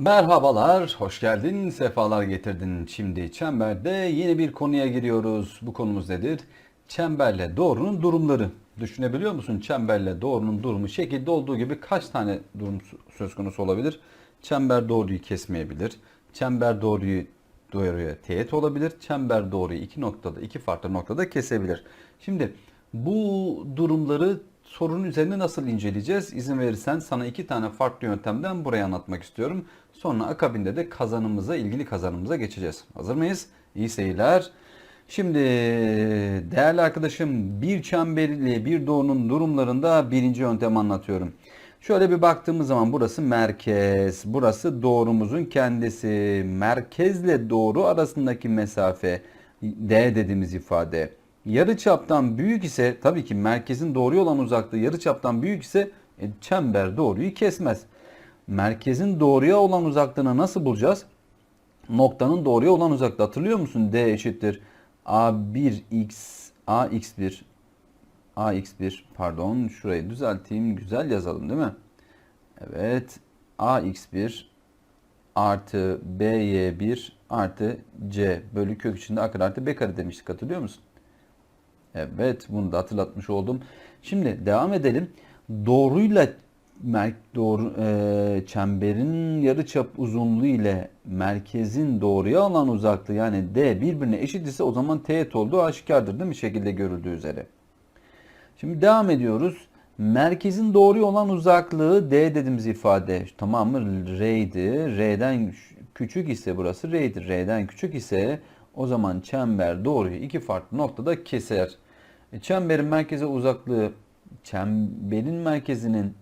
Merhabalar, hoş geldin, sefalar getirdin. Şimdi çemberde yeni bir konuya giriyoruz. Bu konumuz nedir? Çemberle doğrunun durumları. Düşünebiliyor musun? Çemberle doğrunun durumu şekilde olduğu gibi kaç tane durum söz konusu olabilir? Çember doğruyu kesmeyebilir. Çember doğruyu doğruya teğet olabilir. Çember doğruyu iki noktada, iki farklı noktada kesebilir. Şimdi bu durumları sorunun üzerinde nasıl inceleyeceğiz? İzin verirsen sana iki tane farklı yöntemden buraya anlatmak istiyorum. Sonra akabinde de kazanımıza, ilgili kazanımıza geçeceğiz. Hazır mıyız? İyi seyirler. Şimdi değerli arkadaşım bir çemberli bir doğrunun durumlarında birinci yöntem anlatıyorum. Şöyle bir baktığımız zaman burası merkez, burası doğrumuzun kendisi. Merkezle doğru arasındaki mesafe D dediğimiz ifade. Yarı çaptan büyük ise tabii ki merkezin doğruya olan uzaklığı yarı çaptan büyük ise e, çember doğruyu kesmez. Merkezin doğruya olan uzaklığını nasıl bulacağız? Noktanın doğruya olan uzaklığı hatırlıyor musun? D eşittir A1x AX1 AX1 pardon şurayı düzelteyim güzel yazalım değil mi? Evet AX1 artı BY1 artı C bölü kök içinde A kare artı B kare demiştik hatırlıyor musun? Evet bunu da hatırlatmış oldum. Şimdi devam edelim. Doğruyla merk doğru e, çemberin yarıçap uzunluğu ile merkezin doğruya alan uzaklığı yani D birbirine eşit ise o zaman teğet olduğu aşikardır değil mi şekilde görüldüğü üzere. Şimdi devam ediyoruz. Merkezin doğruya olan uzaklığı D dediğimiz ifade tamam mı? R'ydi. R'den küçük ise burası R'dir. R'den küçük ise o zaman çember doğruyu iki farklı noktada keser. E, çemberin merkeze uzaklığı çemberin merkezinin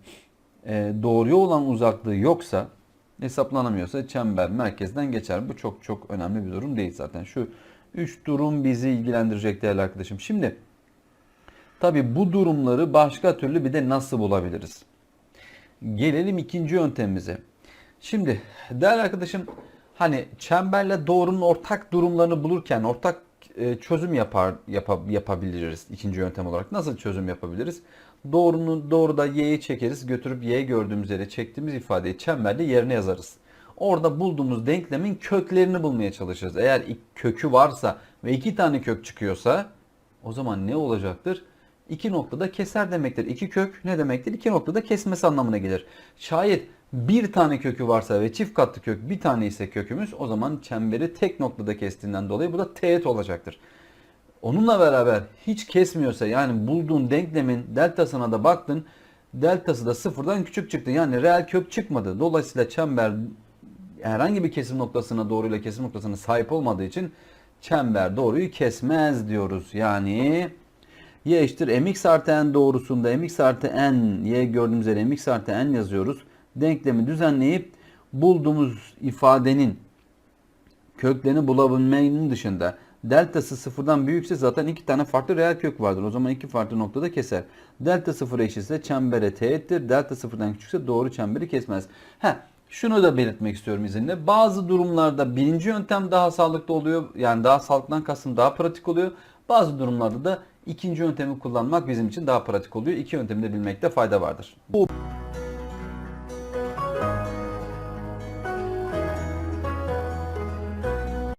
e, doğruya olan uzaklığı yoksa hesaplanamıyorsa çember merkezden geçer. Bu çok çok önemli bir durum değil zaten. Şu üç durum bizi ilgilendirecek değerli arkadaşım. Şimdi tabi bu durumları başka türlü bir de nasıl bulabiliriz? Gelelim ikinci yöntemimize. Şimdi değerli arkadaşım hani çemberle doğrunun ortak durumlarını bulurken ortak e, çözüm yapar yapa, yapabiliriz ikinci yöntem olarak. Nasıl çözüm yapabiliriz? Doğrunun doğruda y'yi çekeriz, götürüp y gördüğümüz yere çektiğimiz ifadeyi çemberle yerine yazarız. Orada bulduğumuz denklemin köklerini bulmaya çalışırız. Eğer kökü varsa ve iki tane kök çıkıyorsa o zaman ne olacaktır? İki noktada keser demektir. İki kök ne demektir? İki noktada kesmesi anlamına gelir. Şayet bir tane kökü varsa ve çift katlı kök bir tane ise kökümüz o zaman çemberi tek noktada kestiğinden dolayı bu da teğet olacaktır. Onunla beraber hiç kesmiyorsa yani bulduğun denklemin deltasına da baktın deltası da sıfırdan küçük çıktı. Yani reel kök çıkmadı. Dolayısıyla çember herhangi bir kesim noktasına doğruyla kesim noktasına sahip olmadığı için çember doğruyu kesmez diyoruz. Yani y eşittir mx artı n doğrusunda mx artı n y gördüğümüz yere mx artı n yazıyoruz. Denklemi düzenleyip bulduğumuz ifadenin köklerini bulabilmenin dışında deltası sıfırdan büyükse zaten iki tane farklı reel kök vardır. O zaman iki farklı noktada keser. Delta sıfıra eşitse çembere teğettir. Delta sıfırdan küçükse doğru çemberi kesmez. Heh, şunu da belirtmek istiyorum izinle. Bazı durumlarda birinci yöntem daha sağlıklı oluyor. Yani daha sağlıktan kastım daha pratik oluyor. Bazı durumlarda da ikinci yöntemi kullanmak bizim için daha pratik oluyor. İki yöntemi de bilmekte fayda vardır. Bu